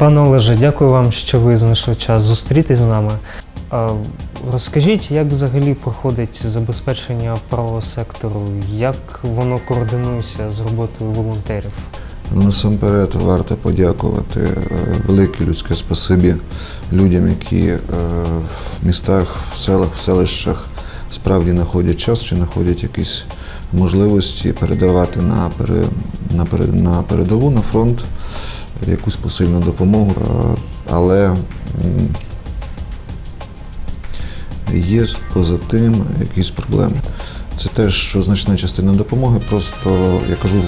Пане Олеже, дякую вам, що ви знайшли час зустрітись з нами. Розкажіть, як взагалі проходить забезпечення правого сектору, як воно координується з роботою волонтерів? Насамперед варто подякувати е, велике людське спасибі людям, які е, в містах, в селах, в селищах справді знаходять час чи знаходять якісь можливості передавати на, на, пере, на передову, на фронт якусь посильну допомогу. Але є поза тим якісь проблеми. Це те, що значна частина допомоги, просто я кажу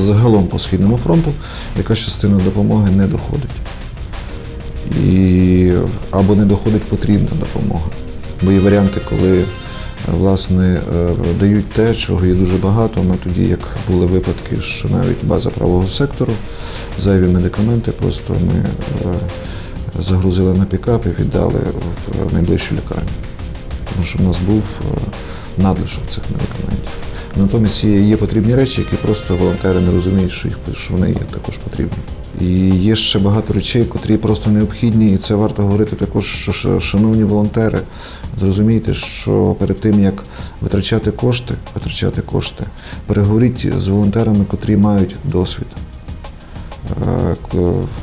загалом по східному фронту, яка частина допомоги не доходить. І або не доходить потрібна допомога. Бо є варіанти, коли власне е, дають те, чого є дуже багато. Ми тоді, як були випадки, що навіть база правого сектору, зайві медикаменти, просто ми е, загрузили на пікап і віддали в найближчу лікарню тому що в нас був е, надлишок цих медикаментів. Натомість є, потрібні речі, які просто волонтери не розуміють, що їх що вони є також потрібні. І є ще багато речей, котрі просто необхідні, і це варто говорити також, що шановні волонтери, зрозумійте, що перед тим як витрачати кошти, витрачати кошти, переговоріть з волонтерами, котрі мають досвід е,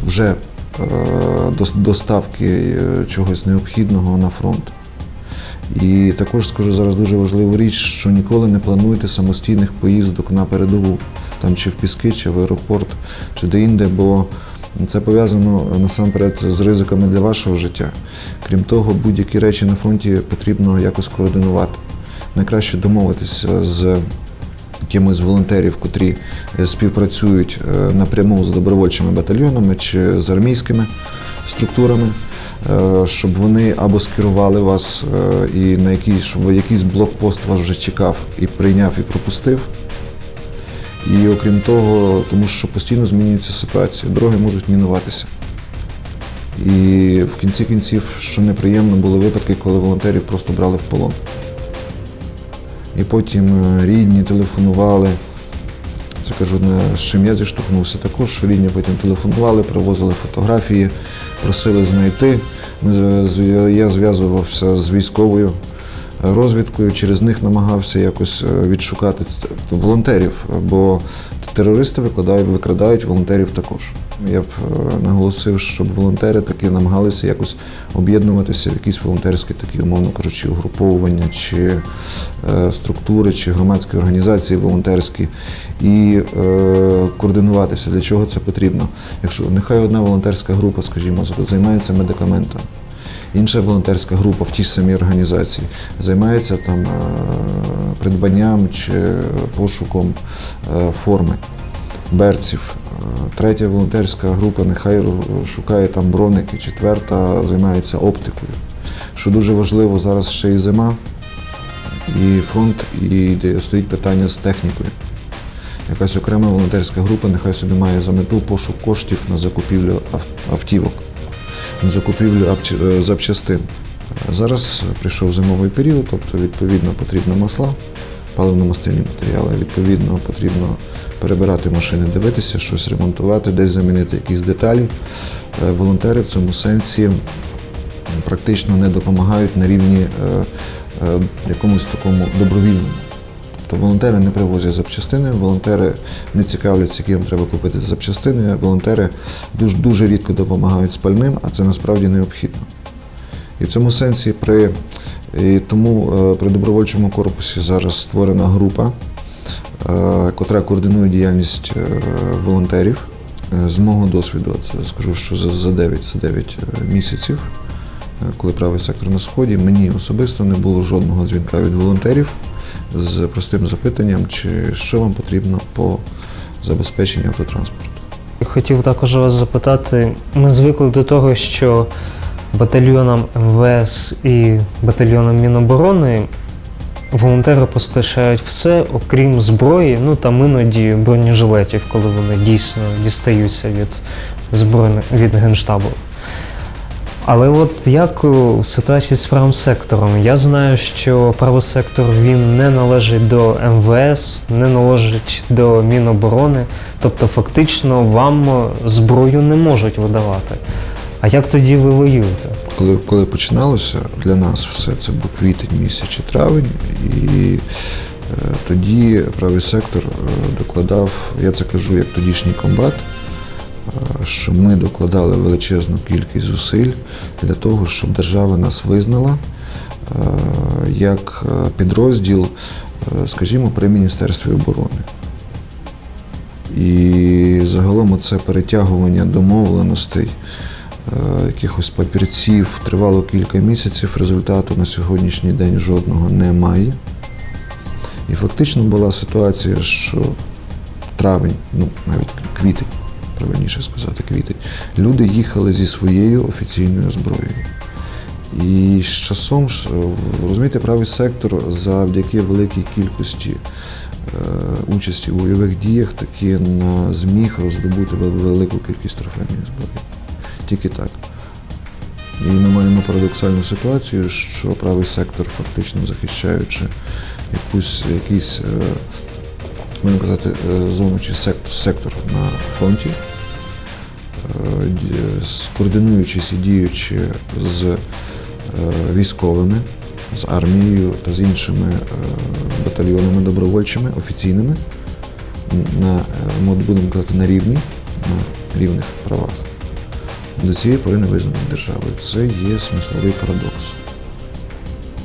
вже е, доставки е, чогось необхідного на фронт. І також скажу зараз дуже важливу річ, що ніколи не плануйте самостійних поїздок на передову, там чи в Піски, чи в аеропорт, чи де-інде, бо це пов'язано насамперед з ризиками для вашого життя. Крім того, будь-які речі на фронті потрібно якось координувати. Найкраще домовитися з кимось з волонтерів, котрі е, співпрацюють е, напряму з добровольчими батальйонами чи з армійськими структурами, щоб вони або скерували вас е, і на якийсь, щоб якийсь блокпост вас вже чекав і прийняв і пропустив. І окрім того, тому що постійно змінюється ситуація, дороги можуть мінуватися. І в кінці кінців, що неприємно, були випадки, коли волонтерів просто брали в полон. І потім е, рідні телефонували. Це кажу, чим я зіштовхнувся також, рідні потім телефонували, привозили фотографії, просили знайти. Я зв'язувався з військовою розвідкою, через них намагався якось е, відшукати волонтерів, бо терористи викладають, викрадають волонтерів також. Я б е, наголосив, щоб волонтери таки намагалися якось об'єднуватися в якісь волонтерські такі, умовно кажучи, угруповування чи е, структури, чи громадські організації волонтерські і координуватися. Для чого це потрібно? Якщо нехай одна волонтерська група, скажімо, займається медикаментами. Інша волонтерська група в тій самій організації займається там е, придбанням чи пошуком е, форми берців. Е, Третя волонтерська група нехай шукає там броники, четверта займається оптикою. Що дуже важливо, зараз ще і зима, і фронт, і стоїть питання з технікою. Якась окрема волонтерська група нехай собі має за мету пошук коштів на закупівлю автівок, закупівлю е, запчастин. Е, Зараз прийшов зимовий період, тобто відповідно потрібно масла, паливно-мастильні матеріали. Відповідно, потрібно перебирати машини, дивитися, щось ремонтувати, десь замінити якісь деталі. Е, Волонтери в цьому сенсі практично не допомагають на рівні якомусь такому добровільному. Тобто волонтери не привозять запчастини, волонтери не цікавляться, які їм треба купити запчастини. Волонтери дуже, дуже рідко допомагають з пальним, а це насправді необхідно. І в цьому сенсі при і тому е, при добровольчому корпусі зараз створена група, е, котра координує діяльність е, волонтерів. З мого досвіду, це скажу, що за, за 9, за 9 місяців, коли правий сектор на сході, мені особисто не було жодного дзвінка від волонтерів з простим запитанням, чи що вам потрібно по забезпеченню автотранспорту. Хотів також вас запитати, ми звикли до того, що батальйонам МВС і батальйонам Міноборони волонтери постачають все, окрім зброї, ну там іноді бронежилетів, коли вони дійсно дістаються від збройних від генштабу. Але от як у ситуації з правим сектором? Я знаю, що правий сектор він не належить до МВС, не належить до Міноборони, тобто фактично вам зброю не можуть видавати. А як тоді ви воюєте? Коли, коли починалося для нас все, це був квітень місяць травень, і е, тоді правий сектор е, докладав, я це кажу як тодішній комбат, що ми докладали величезну кількість зусиль для того, щоб держава нас визнала е, як е, підрозділ, е, скажімо, при Міністерстві оборони. І загалом це перетягування домовленостей, якихось папірців тривало кілька місяців. Результату на сьогоднішній день жодного немає. І фактично була ситуація, що травень, ну навіть квітень, правильніше сказати, квітень, люди їхали зі своєю офіційною зброєю. І з часом, розумієте, правий сектор завдяки великій кількості е, участі у бойових діях таки зміг роздобути велику кількість трофейної зброї. Тільки так. І ми маємо парадоксальну ситуацію, що правий сектор, фактично захищаючи якусь, якийсь, можна казати, е, зону чи сектор, сектор на фронті, е, скоординуючись і діючи з е, військовими, з армією та з іншими батальйонами добровольчими, офіційними, на, будемо казати, на рівні, на рівних правах. До цієї пори не визнані державою. Це є смисловий парадокс.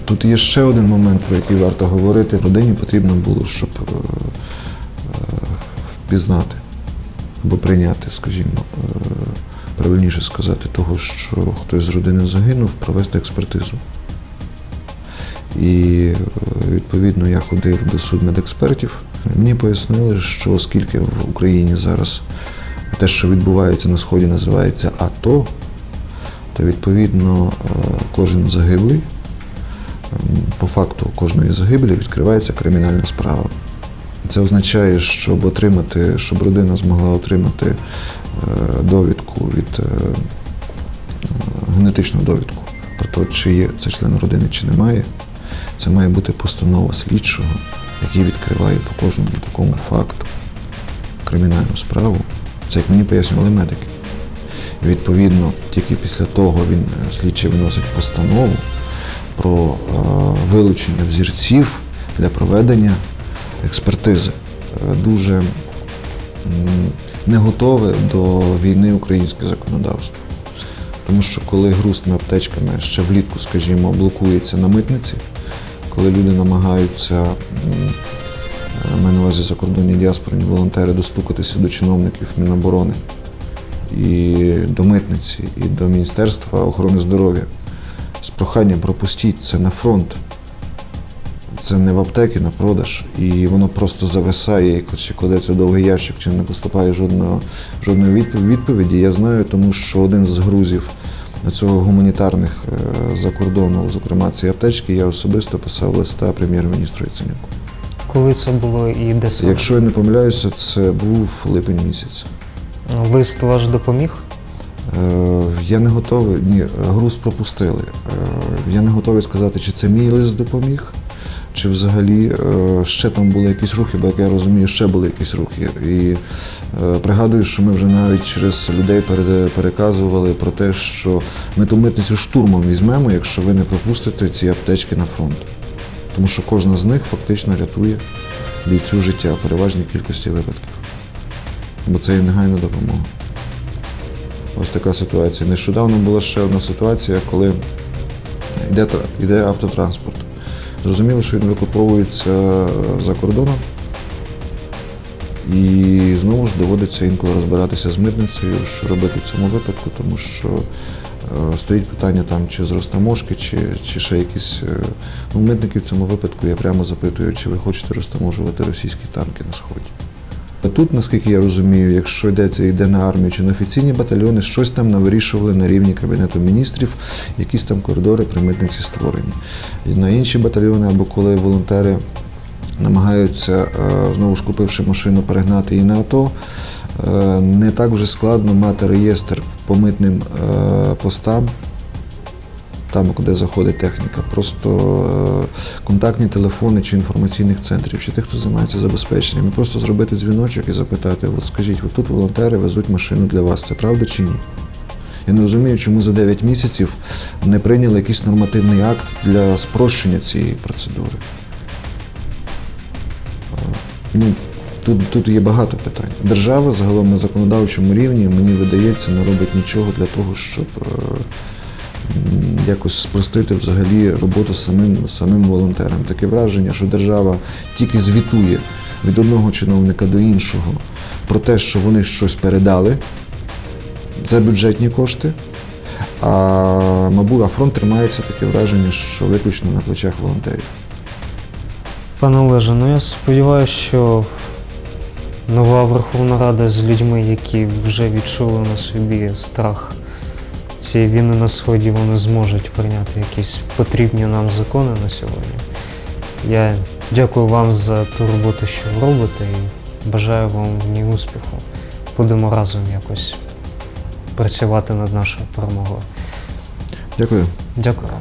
Тут є ще один момент, про який варто говорити. Родині потрібно було, щоб впізнати або прийняти, скажімо, е, правильніше сказати, того, що хтось з родини загинув, провести експертизу. І е, відповідно я ходив до судмедекспертів. Мені пояснили, що оскільки в Україні зараз те, що відбувається на сході, називається АТО, то відповідно е, кожен загиблий, по факту кожної загиблі відкривається кримінальна справа. Це означає, щоб отримати, щоб родина змогла отримати е, довідку від е, генетичну довідку про те, чи є це член родини, чи немає. Це має бути постанова слідчого, який відкриває по кожному такому факту кримінальну справу. Це як мені пояснювали медики. І відповідно, тільки після того він е, слідчий виносить постанову про вилучення взірців для проведення експертизи. Е, Дуже не готове до війни українське законодавство. Тому що коли груз тими аптечками ще влітку, скажімо, блокується на митниці, коли люди намагаються, е, маю на увазі закордонні діаспорні волонтери, достукатися до чиновників Міноборони і до митниці, і до Міністерства охорони здоров'я з проханням пропустіть це на фронт. Це не в аптеки на продаж, і воно просто зависає, і чи кладеться в довгий ящик, чи не поступає жодного, жодної відпов- відповіді. Я знаю, тому що один з грузів цього гуманітарних е, за кордону, зокрема цієї аптечки, я особисто писав листа прем'єр-міністру Яценюку. Коли це було і де саме? Якщо я не помиляюся, це був липень місяць. Лист ваш допоміг? Е, Я не готовий, ні, груз пропустили. Е, Я не готовий сказати, чи це мій лист допоміг, чи взагалі е, ще там були якісь рухи, бо як я розумію, ще були якісь рухи. І е, пригадую, що ми вже навіть через людей переказували про те, що ми ту митницю штурмом візьмемо, якщо ви не пропустите ці аптечки на фронт. Тому що кожна з них фактично рятує бійцю життя в переважній кількості випадків. Бо це є негайна допомога. Ось така ситуація. Нещодавно була ще одна ситуація, коли йде, йде автотранспорт. Зрозуміло, що він викуповується за кордоном. І знову ж доводиться інколи розбиратися з митницею, що робити в цьому випадку, тому що е, стоїть питання там чи з розтаможки, чи, чи ще якісь. е, Ну, митники в цьому випадку я прямо запитую, чи ви хочете розтаможувати російські танки на сході. Тут, наскільки я розумію, якщо йдеться йде на армію чи на офіційні батальйони, щось там навирішували на рівні Кабінету міністрів, якісь там коридори при митниці створені. І на інші батальйони, або коли волонтери намагаються, е, знову ж купивши машину, перегнати її на АТО, е, не так вже складно мати реєстр по митним е, постам там, куди заходить техніка. Просто е, контактні телефони чи інформаційних центрів, чи тих, хто займається забезпеченням, просто зробити дзвіночок і запитати: от скажіть, от тут волонтери везуть машину для вас, це правда чи ні? Я не розумію, чому за 9 місяців не прийняли якийсь нормативний акт для спрощення цієї процедури. Е, Ну, тут, тут є багато питань. Держава загалом на законодавчому рівні, мені видається, не робить нічого для того, щоб е, якось спростити взагалі роботу самим, самим волонтерам. Таке враження, що держава тільки звітує від одного чиновника до іншого про те, що вони щось передали за бюджетні кошти. А мабуть, а фронт тримається таке враження, що виключно на плечах волонтерів. Пане Олеже, ну я сподіваюся, що нова Верховна Рада з людьми, які вже відчули на собі страх цієї війни на сході, вони зможуть прийняти якісь потрібні нам закони на сьогодні. Я дякую вам за ту роботу, що ви робите, і бажаю вам в ній успіху. Будемо разом якось працювати над нашою перемогою. Дякую. Дякую.